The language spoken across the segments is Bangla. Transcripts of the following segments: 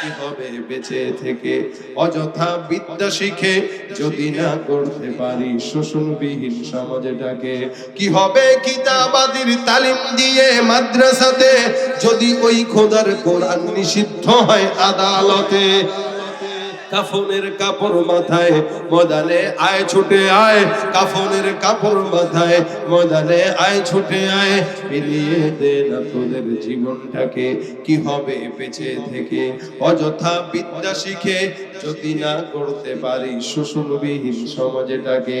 কি হবে বেঁচে থেকে? অযথা বিদ্যা শিখে যদি না করতে পারি, শোষণবিহীন সমাজটাকে। কি হবে কিতাবাদির তালিম দিয়ে মাদ্রাসাতে যদি ওই খোদার কোরআন নিষিদ্ধ হয় আদালতে? কাফনের কাপড় মাথায়, ময়দানে আয়, ছুটে আয়। কাফনের কাপড় মাথায়, ময়দানে আয়, ছুটে আয়। মিলিয়ে দে না তোদের জীবনটাকে, কি হবে বেঁচে থেকে? অযথা বিদ্যা শিখে যদি না করতে পারি শোষণবিহীন সমাজটাকে।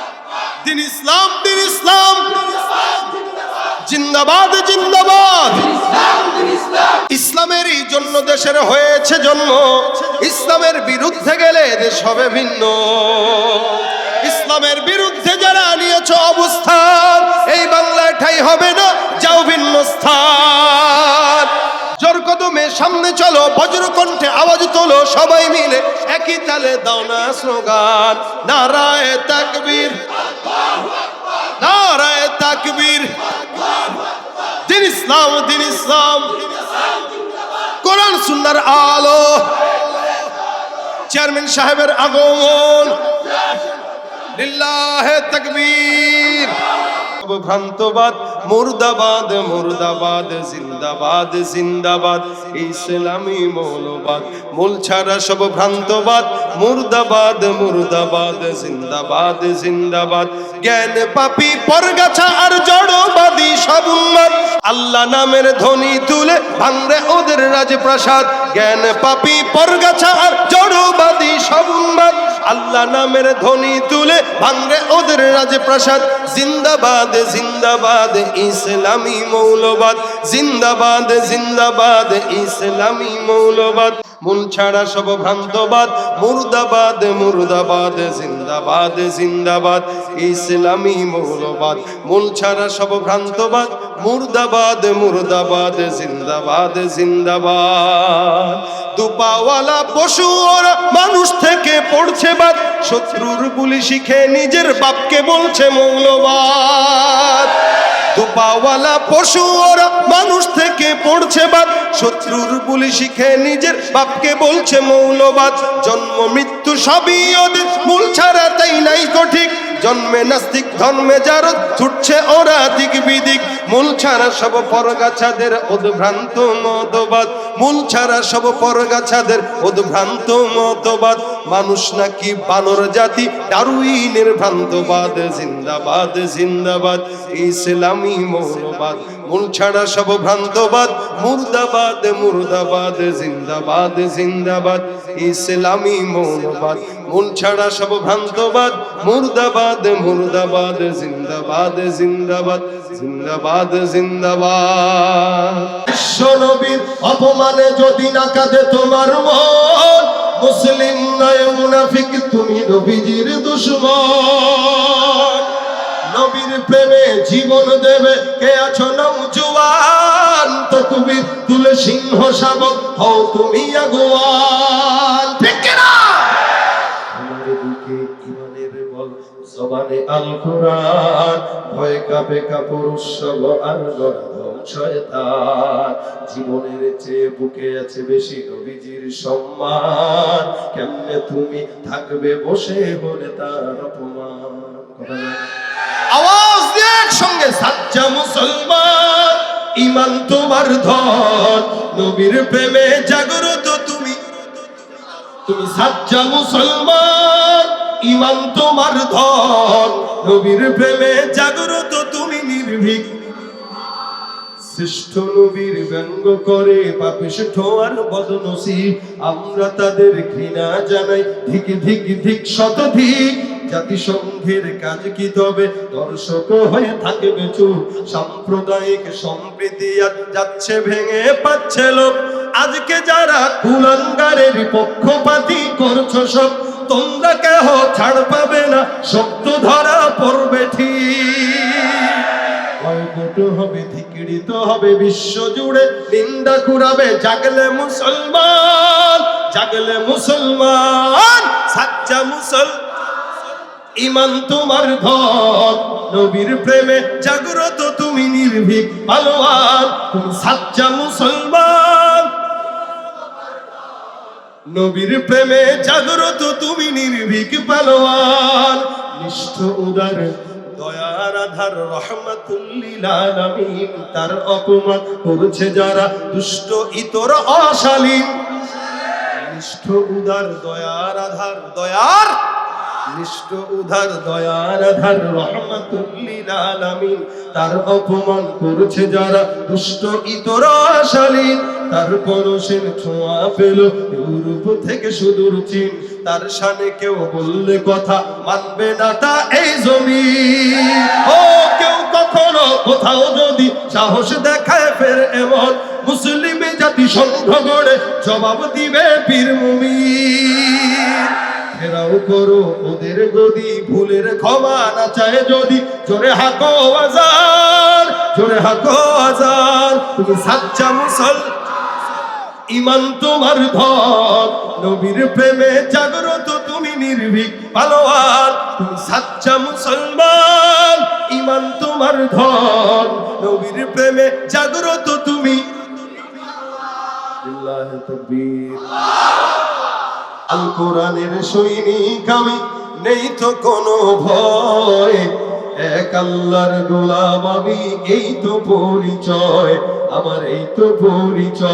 দিন ইসলাম দিন ইসলাম। জিন্দাবাদ জিন্দাবাদ। ইসলামেরই জন্য দেশের হয়েছে জন্ম। ইসলামের বিরুদ্ধে গেলে দেশ হবে ভিন্ন। ইসলামের বিরুদ্ধে যারা নিয়েছ অবস্থান, এই বাংলায় ঠাই হবে না, যাও ভিন্ন স্থান। জোর কদমে সামনে চলো, বজ্র কণ্ঠে আওয়াজ তোলো, সবাই মিলে একই তালে দাও না স্লোগান। নারায় তাকবীর নারায় তাকবীর। দিন ইসলাম দিন ইসলাম। কোরআন সুন্দর আলো। চেয়ারম্যান সাহেবের আগমন। লিল্লাহে তাকবীর। ভ্রান্তবাদ মুর্দাবাদ মুর্দাবাদ, জিন্দাবাদ জিন্দাবাদ, ইসলামী মৌলবাদ, মূল ছাড়া সব ভ্রান্তবাদ, মুর্দাবাদ মুর্দাবাদ, জিন্দাবাদ জিন্দাবাদ। জ্ঞান পাপি, পরগাছা আর জড়বাদী, সব উন্মাদ। আল্লাহ নামের ধ্বনি তুলে ভাঙরে ওদের রাজপ্রাসাদ। জ্ঞান পাপি পরগাছা আর জড়বাদী সব উন্মাদ আল্লাহ নামের ধ্বনি তুলে ভাঙরে ওদের রাজপ্রাসাদ। জিন্দাবাদ জিন্দাবাদ, ইসলামী মৌলবাদ। জিন্দাবাদ জিন্দাবাদ, ইসলামী মৌলবাদ। মূল ছাড়া সব ভ্রান্তবাদ মুর্দাবাদ মুর্দাবাদ, জিন্দাবাদ জিন্দাবাদ। ইসলামী মৌলবাদ। মূল ছাড়া সব ভ্রান্তবাদ। মুর্দাবাদ মুর্দাবাদ, জিন্দাবাদ জিন্দাবাদ। দুপাওয়ালা পশু ওরা মানুষ থেকে পড়ছে বাদ। শত্রুর গুলি শিখে নিজের বাপকে বলছে মৌলবাদ। দুপাওয়ালা পশু ওরা মানুষ থেকে পড়ছে বাদ। শত্রুর গুলি শিখে নিজের বাপকে বলছে মৌলবাদ। জন্ম, মৃত্যু সবই ওদের। মূল ছাড়া তাই নাই ঠিক জন্মে নাস্তিক, ধর্মে যার ছুটছে ওরা দিক বিদিক। মূল ছাড়া সব পরগাছাদের উদ্ভ্রান্ত মতবাদ। মূল ছাড়া সব পরগাছাদের উদ্ভ্রান্ত মতবাদ। মানুষ নাকি বানর জাতি, ডারুইনের ভ্রান্তবাদ। জিন্দাবাদ জিন্দাবাদ, ইসলামী মৌলবাদ। মূল ছাড়া সব ভ্রান্তবাদ, মুর্দাবাদ মুর্দাবাদ, জিন্দাবাদ জিন্দাবাদ, ইসলামী মৌলবাদ। মূল ছাড়া সব ভ্রান্তবাদ মুর্দাবাদ মুর্দাবাদ, জিন্দাবাদ জিন্দাবাদ জিন্দাবাদ জিন্দাবাদ। বিশ্ব নবীর অপমানে যদি না কাঁদে তোমার মন, মুসলিম নয়, মুনাফিক, তুমি নবীজির দুশ্মন। নবীর প্রেমে জীবন দেবে, কে আছো নৌজুয়ান তকবীর, তুলে সিংহ শাবক হও তুমি আগুয়ান। ঠিক কিনা? জবানে আল কোরআন ভয় কাপে কাপড় সব আর শয়তান জীবনের চেয়ে বুকে আছে বেশি নবীজির সম্মান। কেমনে তুমি থাকবে বসে হলে তার অপমান? আওয়াজ দিয়ে একসঙ্গে সাচ্চা মুসলমান ইমান তোমার ধন। নবীর প্রেমে জাগ্রত তুমি। তুমি সাচ্চা মুসলমান। ইমান তোমার ধন। নবীর প্রেমে জাগ্রত তুমি নির্ভীক। শ্রেষ্ঠ নবীর ব্যঙ্গ করে পাপিষ্ঠ আর বদনসিব। আমরা তাদের ঘৃণা জানাই, ধিক ধিক ধিক শতধিক জাতিসংঘের কাজ কি তবে? দর্শক হয়ে থাকবে চুপ সাম্প্রদায়িক সম্প্রীতি আর যাচ্ছে ভেঙে পাচ্ছে লোক আজকে যারা কুলাঙ্গারের পক্ষপাতি করছ সব তোমরা কেহ ছাড় পাবে না শব্দ ধরা পড়বে ঠিক। হবে হবে, বিশ্ব জুড়ে নিন্দা কুড়াবে, জাগলে মুসলমান জাগলে মুসলমান, সাচ্চা মুসল। ইমান তোমার ধন, নবীর প্রেমে জাগ্রত তুমি নির্ভীক তুমি সাচ্চা মুসলমান। নবীর প্রেমে জাগ্রত তুমি নির্ভীক পালোয়ান। নিষ্ঠ উদার, দয়ার আধার রহমাতুল্লিল আলামিন, তার অপমান করছে যারা দুষ্ট, ইতর, অশালীন। নিষ্ঠ উদার, দয়ার আধার, দয়ার, নিষ্ঠ উদার, দয়ার আধার রহমাতুল্লিল আলামিন, তার অপমান করছে যারা দুষ্ট, ইতর আশালীন তার পরশের ছোঁয়া পেল। ইউরোপ থেকে সুদূর চীন, তার সানে কেউ বললে কথা মানবে না তা এই জমি ও, কেউ কখনো কোথাও যদি সাহস দেখায় ফের এমন মুসলিম জাতি সংঘ গড়ে জবাব দিবে বীর মুমিন। ফেরাও করো ওদের গদি, ভুলের ক্ষমা না চায় যদি। জোরে হাকো আজান, জোরে হাকো আজান। তুমি সাচ্চা মুসল ইমান তোমার ধন। নবীর প্রেমে জাগ্রত তুমি নির্ভীক পালোয়ান তুমি সাচ্চা মুসলমান, ইমান তোমার ধন। নবীর প্রেমে জাগ্রত তুমি। আল কোরআনের সৈনিক আমি, নেই তো কোনো ভয়। এক আল্লাহর গোলাম আমি, এই তো পরিচয়। আমার এই তো পরিচয়।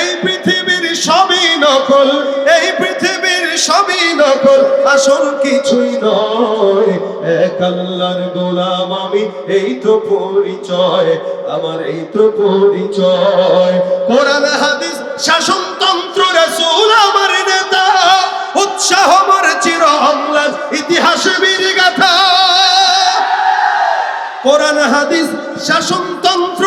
এই পৃথিবীর সবই নকল, এই পৃথিবীর সবই নকল, আসল কিছুই নয়। এক আল্লাহর গোলাম আমি, এই তো পরিচয়, আমার এই তো পরিচয়। কোরআন, হাদিস, শাসনতন্ত্র, রাসূল, আমার নেতা, উৎসাহ, আমার চির ইতিহাস বীর গাথা কোরআন হাদিস শাসনতন্ত্র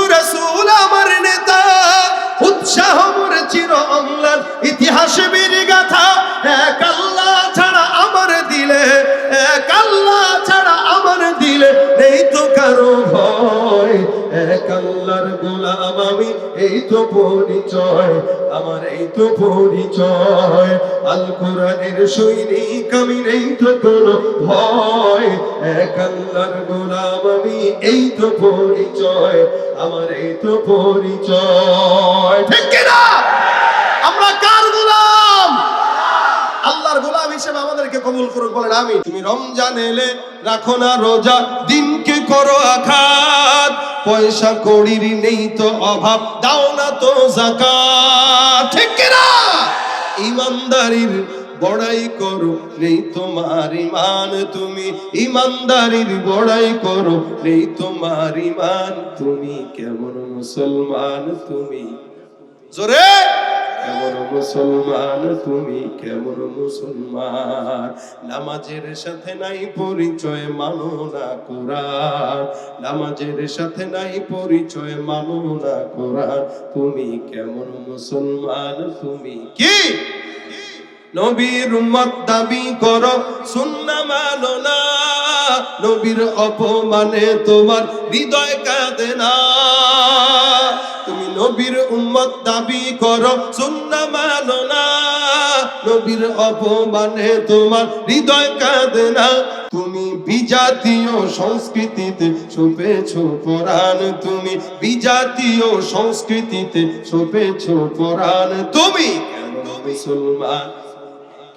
গোলাম আমি, এই তো পরিচয়, আমার এই তো পরিচয়। আল কোরআনের সৈনিক, আমি নেই তো কোনো ভয়। গোলাম, আমি এই তো পরিচয়, আমার এই তো পরিচয়। ঠিক আমরা কার গোলাম? আল্লাহর গোলাম হিসেবে আমাদেরকে কবুল করুক, বলেন আমি তুমি রমজান এলে রাখো না রোজা, দিনকে করো আঘাত পয়সা কড়ির নেই তো অভাব, দাও না তো জাকা ঠিক কিনা? ইমানদারির বড়াই করো, নেই তোমার ইমান। তুমি ইমানদারির বড়াই করো, নেই তোমার ইমান। তুমি কেমন মুসলমান, তুমি জোরে? কেমন মুসলমান তুমি? কেমন মুসলমান? নামাজের সাথে নাই পরিচয় মানো না কোরআন। নামাজের সাথে নাই পরিচয় মানো না কোরআন। তুমি কেমন মুসলমান তুমি? কি? নবীর উম্মত দাবি করো, সুন্না মানো না। নবীর অপমানে তোমার হৃদয় কাঁদে না। নবীর উম্মত দাবি করো, সুন্না মানো না। নবীর অপমানে তোমার হৃদয় কাঁদে না। তুমি বিজাতীয় সংস্কৃতিতে ছুপেছ পরাণ তুমি বিজাতীয় সংস্কৃতিতে ছুপেছ পরাণ তুমি মুসলমান?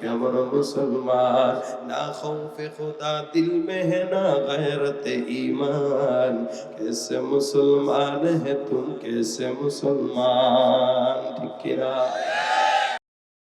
کیمر مسلمان نہ خوف خدا دل میں ہے نہ غیرت ایمان کیسے مسلمان ہے تم کیسے مسلمان ٹھیک